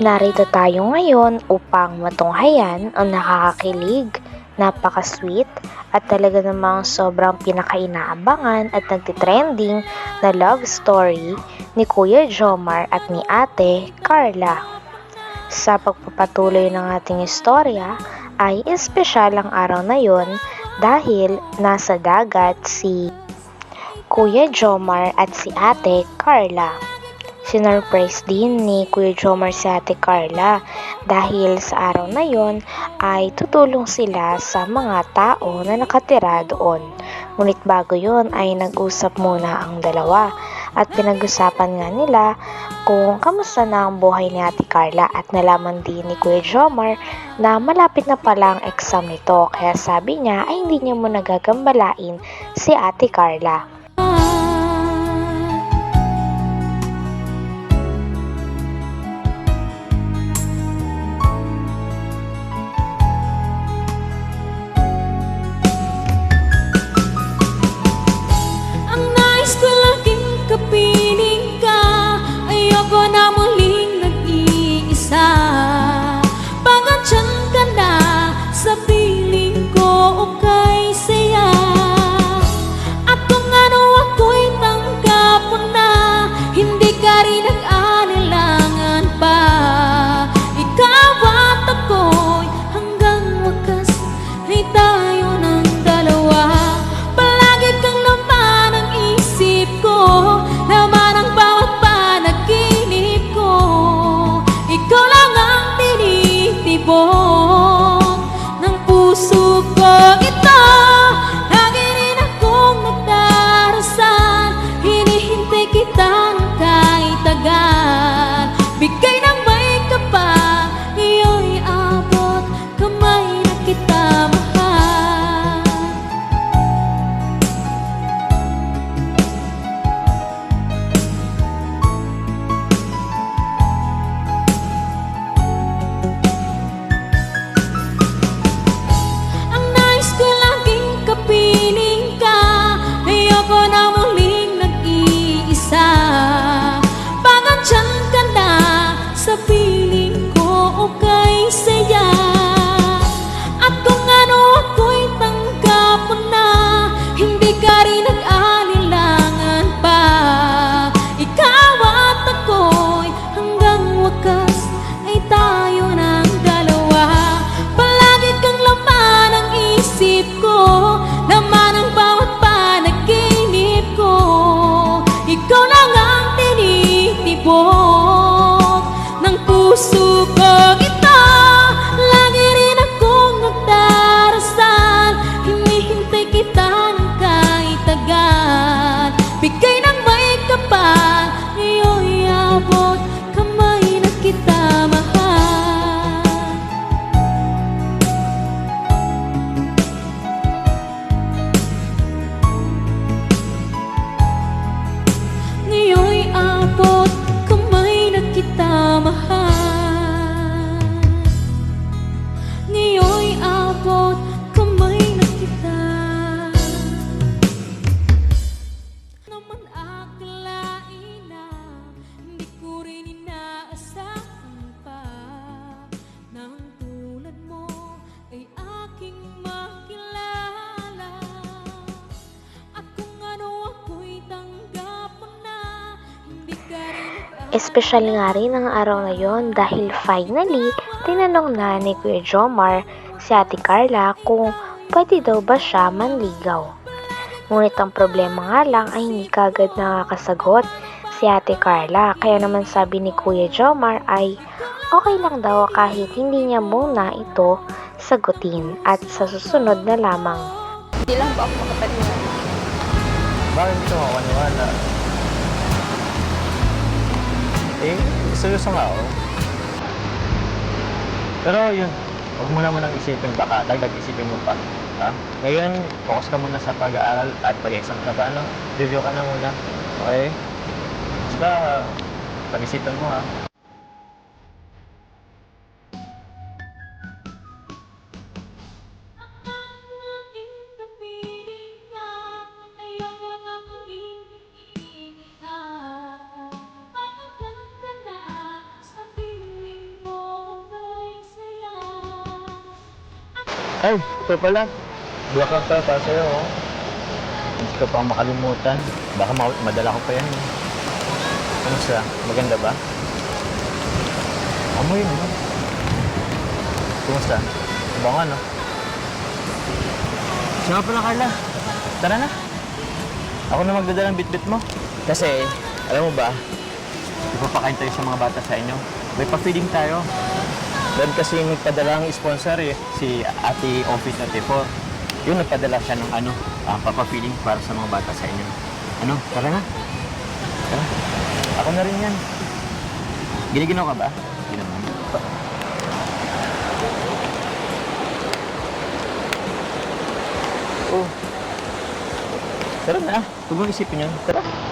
Narito tayo ngayon upang matunghayan ang nakakakilig, napaka-sweet, at talaga namang sobrang pinakainaabangan at nagtitrending na love story ni Kuya Jomar at ni Ate Carla. Sa pagpapatuloy ng ating istorya ay espesyal ang araw na yon dahil nasa dagat si Kuya Jomar at si Ate Carla. Sinurprise din ni Kuya Jomar si Ate Carla dahil sa araw na yon ay tutulong sila sa mga tao na nakatira doon. Ngunit bago yon ay nag-usap muna ang dalawa at pinag-usapan nga nila kung kamusta na ang buhay ni Ate Carla at nalaman din ni Kuya Jomar na malapit na pala ang exam nito kaya sabi niya ay hindi niya muna gagambalain si Ate Carla. kepikiran hanggang Espesyal nga rin ang araw na yon dahil finally, tinanong na ni Kuya Jomar si Ate Carla kung pwede daw ba siya manligaw. Ngunit ang problema nga lang ay hindi kagad nakakasagot si Ate Carla. Kaya naman sabi ni Kuya Jomar ay okay lang daw kahit hindi niya muna ito sagutin at sa susunod na lamang. Hindi lang ba ako makapaniwala? Bakit gusto mo maniwala? Eh, seryoso nga ako. Pero yun, huwag mo naman ang isipin baka dagdag isipin mo pa. Ha? Ngayon, focus ka muna sa pag-aaral at pag-exam ka pa, ano? Review ka na muna. Okay? Basta, pag-isipan mo ha. Ay, ito pala. Black lang pala para sa'yo, oh. Hindi ko pa makalimutan. Baka ma- madala ko pa yan. eh. Kamusta? Maganda ba? Amoy mo. Kumusta? Bango, no? Siya nga pala, Carla. Tara na. Ako na magdadala ng bitbit mo. Kasi, alam mo ba, ipapakain tayo sa mga bata sa inyo. May pa-feeding tayo. Dahil kasi nagpadala ng sponsor eh, si Ate Office 34. Yun, nagpadala siya ng ano, ah, papa-feeding para sa mga bata sa inyo. Ano, tara na. Tara. Ako na rin yan. Giniginaw ka ba? Hindi naman. Oh. Tara na. Huwag mong isipin yun. Tara.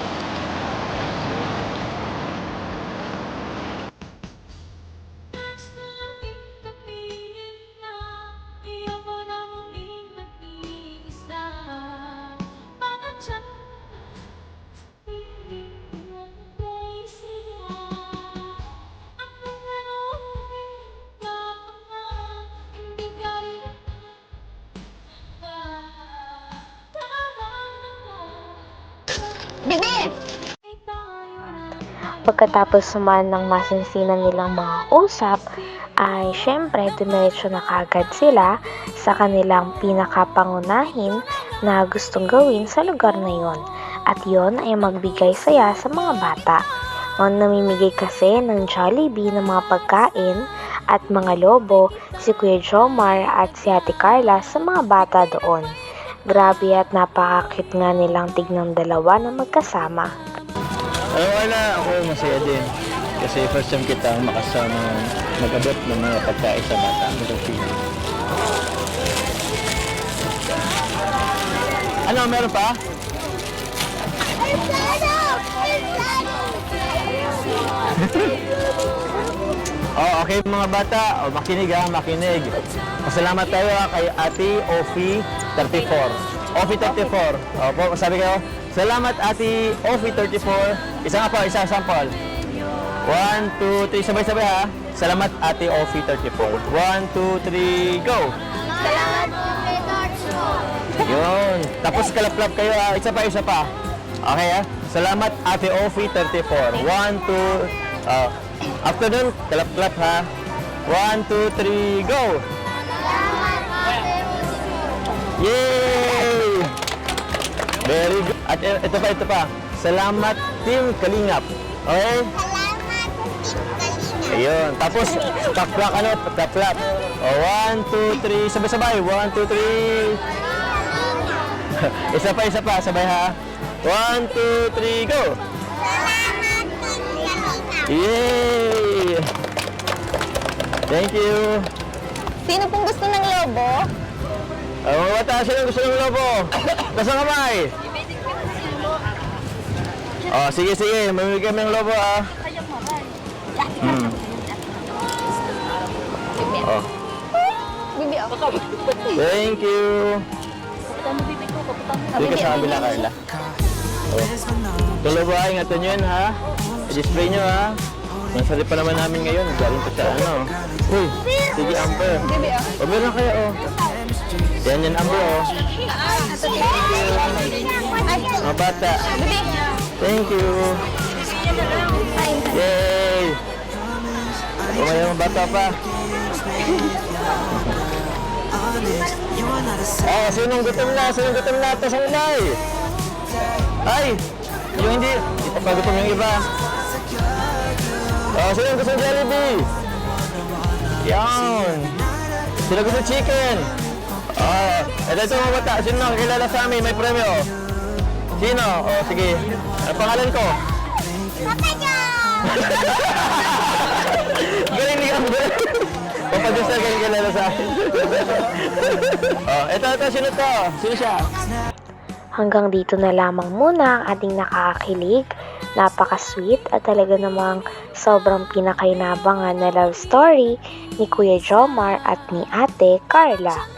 Pagkatapos suman ng masinsinan nilang mga usap, ay syempre dumiretso na kagad sila sa kanilang pinakapangunahin na gustong gawin sa lugar na yon. At yon ay magbigay saya sa mga bata. Ang namimigay kasi ng Jollibee ng mga pagkain at mga lobo si Kuya Jomar at si Ate Carla sa mga bata doon. Grabe at napakakit nga nilang tignang dalawa na magkasama. Ay, wala. Ako masaya din. Kasi first time kita makasama mag-abot ng mga pagkain sa bata. Feeling. Ano, meron pa? Oh, okay mga bata. Oh, makinig ha, makinig. Pasalamat tayo ha, kay Ate Ofi 34. Ofi 34. Opo, sabi kayo, salamat Ate Ofi 34. Isa nga po, isa sample. One, two, three, sabay-sabay ha. Salamat Ate Ofi 34. One, two, three, go! Yun. Tapos kalaplap kayo ha. Isa pa, isa pa. Okay ha? Salamat Ate Ofi 34. One, two, uh, after nun, kalap-klap ha. One, two, three, go! Yay! Very good. At i- ito pa, ito pa. Salamat Team Kalingap. Okay? Ayun. Tapos, taplak ano, taplak. O, one, two, three. Sabay-sabay. One, two, three. isa pa, isa pa. Sabay ha. One, two, three, go! Yay! Thank you. Sino pong gusto ng lobo? Ang mga bata, sino gusto ng lobo? Nasa kamay? Oh, sige, sige. Mamimigay kami ng lobo, ah. Hmm. Oh, Bibi ako. thank you. Dito ka sa kabila, Carla. Oh. Tulobo, ah. Ingatan nyo yun, ha? I-display nyo, ha? Nasali pa naman namin ngayon. Galing ko sa ano. Uy, sige, Amber. Bibi ako. O, meron kayo, oh. Yan yan, Amber, oh. Mga bata. Thank you. Yay! O, may mga bata pa. Oh, sinong gutom na? Sinong gutom na? Ito sa unay. Ay! Yung hindi. Ito pa gutom yung iba. Oh, sinong gusto ng Jollibee? Yan. Sino gusto chicken? Oh, ito ito mga bata. Sino nakakilala sa amin? May premyo. Sino? Oh, sige. Ang pangalan ko? Galing ni Amber. Papa Diyos na galing kilala sa akin. oh, ito, ito. Sino to? Sino siya? Hanggang dito na lamang muna ang ating nakakakilig, napaka-sweet at talaga namang sobrang pinakainabangan na love story ni Kuya Jomar at ni Ate Carla.